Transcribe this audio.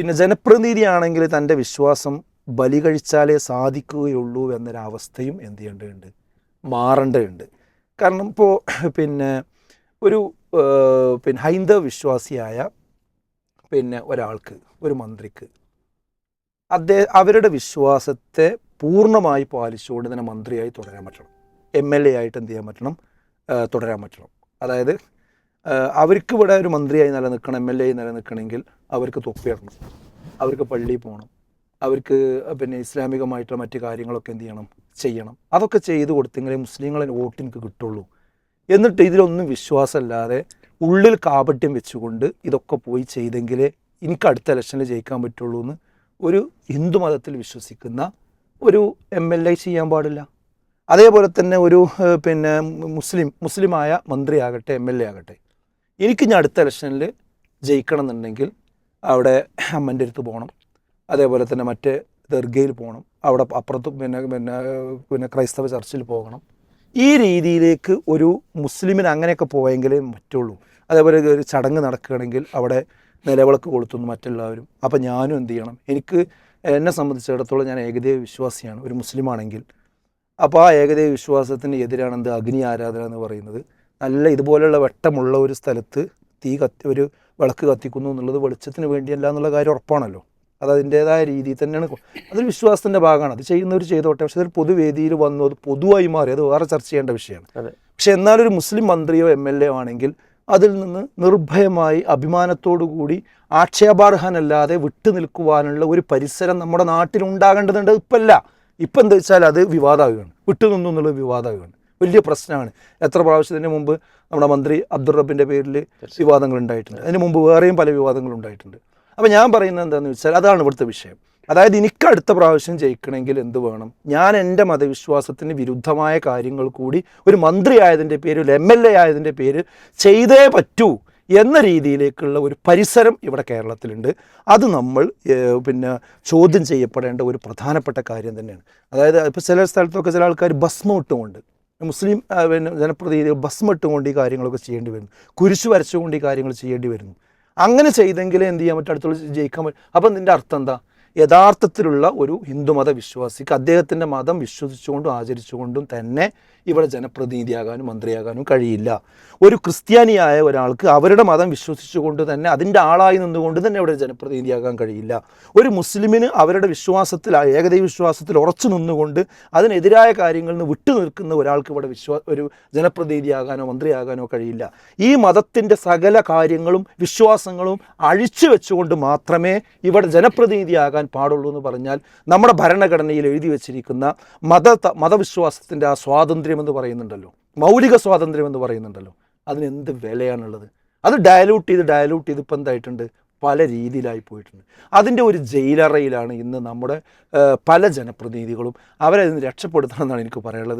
പിന്നെ ജനപ്രതിനിധിയാണെങ്കിൽ തന്റെ വിശ്വാസം ബലി കഴിച്ചാലേ സാധിക്കുകയുള്ളൂ എന്നൊരവസ്ഥയും എന്ത് ചെയ്യേണ്ടതുണ്ട്? മാറേണ്ടതുണ്ട്. കാരണം ഇപ്പോൾ പിന്നെ ഒരു പിന്നെ ഹൈന്ദവ വിശ്വാസിയായ പിന്നെ ഒരാൾക്ക് ഒരു മന്ത്രിക്ക് അദ്ദേഹം അവരുടെ വിശ്വാസത്തെ പൂർണമായി പാലിച്ചുകൊണ്ട് തന്നെ മന്ത്രിയായി തുടരാൻ പറ്റണം. എം എൽ എ ആയിട്ട് എന്ത് ചെയ്യാൻ പറ്റണം? തുടരാൻ പറ്റണം. അതായത് അവർക്ക് ഇവിടെ ഒരു മന്ത്രിയായി നിലനിൽക്കണം എം എൽ എ ആയി നിലനിൽക്കണമെങ്കിൽ അവർക്ക് തൊപ്പിയിടണം അവർക്ക് പള്ളിയിൽ പോകണം അവർക്ക് പിന്നെ ഇസ്ലാമികമായിട്ടുള്ള മറ്റു കാര്യങ്ങളൊക്കെ എന്ത് ചെയ്യണം ചെയ്യണം. അതൊക്കെ ചെയ്ത് കൊടുത്തെങ്കിലേ മുസ്ലിങ്ങളെ വോട്ട് എനിക്ക് കിട്ടുള്ളൂ. എന്നിട്ട് ഇതിലൊന്നും വിശ്വാസമല്ലാതെ ഉള്ളിൽ കാപട്യം വെച്ചുകൊണ്ട് ഇതൊക്കെ പോയി ചെയ്തെങ്കിലേ എനിക്ക് അടുത്ത ഇലക്ഷനിൽ ജയിക്കാൻ പറ്റുള്ളൂ എന്ന് ഒരു ഹിന്ദു മതത്തിൽ വിശ്വസിക്കുന്ന ഒരു എം എൽ എ ചെയ്യാൻ പാടില്ല. അതേപോലെ തന്നെ ഒരു പിന്നെ മുസ്ലിം മുസ്ലിമായ മന്ത്രിയാകട്ടെ എം എൽ എ ആകട്ടെ. എനിക്ക് ഞാൻ അടുത്ത ഇലക്ഷനിൽ ജയിക്കണം എന്നുണ്ടെങ്കിൽ അവിടെ അമ്മന്റെ അടുത്ത് പോകണം. അതേപോലെ തന്നെ മറ്റേ ദർഗയിൽ പോകണം. അവിടെ അപ്പുറത്ത് പിന്നെ പിന്നെ പിന്നെ ക്രൈസ്തവ ചർച്ചിൽ പോകണം. ഈ രീതിയിലേക്ക് ഒരു മുസ്ലിമിന് അങ്ങനെയൊക്കെ പോയെങ്കിലേ പറ്റുള്ളൂ. അതേപോലെ ഒരു ചടങ്ങ് നടക്കുകയാണെങ്കിൽ അവിടെ നിലവിളക്ക് കൊളുത്തുന്നു മറ്റുള്ളവരും അപ്പം ഞാനും എന്ത് ചെയ്യണം? എനിക്ക് എന്നെ സംബന്ധിച്ചിടത്തോളം ഞാൻ ഏകദേവ വിശ്വാസിയാണ്. ഒരു മുസ്ലിമാണെങ്കിൽ. അപ്പോൾ ആ ഏകദേവ വിശ്വാസത്തിന് എതിരാണ് എന്ത്? അഗ്നി ആരാധന എന്ന് പറയുന്നത്. നല്ല ഇതുപോലെയുള്ള വെട്ടമുള്ള ഒരു സ്ഥലത്ത് തീ കത്തി ഒരു വിളക്ക് കത്തിക്കുന്നു എന്നുള്ളത് വെളിച്ചത്തിന് വേണ്ടിയല്ല എന്നുള്ള കാര്യം ഉറപ്പാണല്ലോ. അത് അതിന്റേതായ രീതിയിൽ തന്നെയാണ്. അതൊരു വിശ്വാസത്തിന്റെ ഭാഗമാണ്. അത് ചെയ്യുന്നവർ ചെയ്തോട്ടെ. പക്ഷേ അതൊരു പൊതുവേദിയിൽ വന്നു. അത് പൊതുവായി മാറി. അത് വേറെ ചർച്ച ചെയ്യേണ്ട വിഷയമാണ്. പക്ഷേ എന്നാലൊരു മുസ്ലിം മന്ത്രിയോ എം എൽ എ ആണെങ്കിൽ അതിൽ നിന്ന് നിർഭയമായി അഭിമാനത്തോടു കൂടി ആക്ഷേപാർഹനല്ലാതെ വിട്ടു നിൽക്കുവാനുള്ള ഒരു പരിസരം നമ്മുടെ നാട്ടിൽ ഉണ്ടാകേണ്ടതുണ്ട് ഇപ്പല്ല ഇപ്പം എന്താ വെച്ചാൽ അത് വിവാദമാകുകയാണ് വിട്ടുനിന്നു എന്നുള്ളത് വിവാദമാകുകയാണ് വലിയ പ്രശ്നമാണ്. എത്ര പ്രാവശ്യത്തിന് മുമ്പ് നമ്മുടെ മന്ത്രി അബ്ദുൾ റബ്ബിന്റെ പേരിൽ വിവാദങ്ങൾ ഉണ്ടായിട്ടുണ്ട് അതിന് മുമ്പ് വേറെയും പല വിവാദങ്ങൾ ഉണ്ടായിട്ടുണ്ട് അപ്പോൾ ഞാൻ പറയുന്നത് എന്താണെന്ന് വെച്ചാൽ അതാണ് ഇവിടുത്തെ വിഷയം. അതായത് എനിക്ക് അടുത്ത പ്രാവശ്യം ജയിക്കണമെങ്കിൽ എന്ത് വേണം? ഞാൻ എന്റെ മതവിശ്വാസത്തിന് വിരുദ്ധമായ കാര്യങ്ങൾ കൂടി ഒരു മന്ത്രി ആയതിന്റെ പേര് ഒരു എം എൽ എ ആയതിന്റെ പേര് ചെയ്തേ പറ്റൂ എന്ന രീതിയിലേക്കുള്ള ഒരു പരിസരം ഇവിടെ കേരളത്തിലുണ്ട്. അത് നമ്മൾ പിന്നെ ചോദ്യം ചെയ്യപ്പെടേണ്ട ഒരു പ്രധാനപ്പെട്ട കാര്യം തന്നെയാണ്. അതായത് ഇപ്പോൾ ചില സ്ഥലത്തൊക്കെ ചില ആൾക്കാർ ഭസ്മം ഇട്ടുകൊണ്ട് മുസ്ലിം പിന്നെ ജനപ്രതിനിധികൾ ഭസ്മിട്ടുകൊണ്ട് ഈ കാര്യങ്ങളൊക്കെ ചെയ്യേണ്ടി വരുന്നു. കുരിശ് വരച്ചുകൊണ്ട് ഈ കാര്യങ്ങൾ ചെയ്യേണ്ടി വരുന്നു. അങ്ങനെ ചെയ്തെങ്കിലേ എന്ത് ചെയ്യാൻ പറ്റും? അടുത്തുള്ള ജയിക്കാൻ പറ്റും അപ്പം നിന്റെ അർത്ഥം എന്താ? യഥാർത്ഥത്തിലുള്ള ഒരു ഹിന്ദുമത വിശ്വാസിക്ക് അദ്ദേഹത്തിന്റെ മതം വിശ്വസിച്ചുകൊണ്ടും ആചരിച്ചുകൊണ്ടും തന്നെ ഇവിടെ ജനപ്രതിനിധിയാകാനും മന്ത്രിയാകാനും കഴിയില്ല. ഒരു ക്രിസ്ത്യാനിയായ ഒരാൾക്ക് അവരുടെ മതം വിശ്വസിച്ചുകൊണ്ട് തന്നെ അതിന്റെ ആളായി നിന്നുകൊണ്ട് തന്നെ ഇവിടെ ജനപ്രതിനിധിയാകാൻ കഴിയില്ല. ഒരു മുസ്ലിമിന് അവരുടെ വിശ്വാസത്തിൽ ഏകദൈവ വിശ്വാസത്തിൽ ഉറച്ചു നിന്നുകൊണ്ട് അതിനെതിരായ കാര്യങ്ങളിൽ നിന്ന് വിട്ടു നിൽക്കുന്ന ഒരാൾക്ക് ഇവിടെ വിശ്വാ ഒരു ജനപ്രതിനിധിയാകാനോ മന്ത്രിയാകാനോ കഴിയില്ല. ഈ മതത്തിന്റെ സകല കാര്യങ്ങളും വിശ്വാസങ്ങളും അഴിച്ചു വെച്ചുകൊണ്ട് മാത്രമേ ഇവിടെ ജനപ്രതിനിധിയാകാൻ പാടുള്ളൂ എന്ന് പറഞ്ഞാൽ നമ്മുടെ ഭരണഘടനയിൽ എഴുതി വച്ചിരിക്കുന്ന മത മതവിശ്വാസത്തിന്റെ ആ സ്വാതന്ത്ര്യം എന്ന് പറയുന്നുണ്ടല്ലോ. മൗലിക സ്വാതന്ത്ര്യം എന്ന് പറയുന്നുണ്ടല്ലോ. അതിനെന്ത് വിലയാണുള്ളത്? അത് ഡയലൂട്ട് ചെയ്ത് ഡയലൂട്ട് ചെയ്ത് ഇപ്പം എന്തായിട്ടുണ്ട്? പല രീതിയിലായി പോയിട്ടുണ്ട്. അതിന്റെ ഒരു ജയിലറയിലാണ് ഇന്ന് നമ്മുടെ പല ജനപ്രതിനിധികളും അവരെ അതിന് രക്ഷപ്പെടുത്തണം എന്നാണ് എനിക്ക് പറയാനുള്ളത്.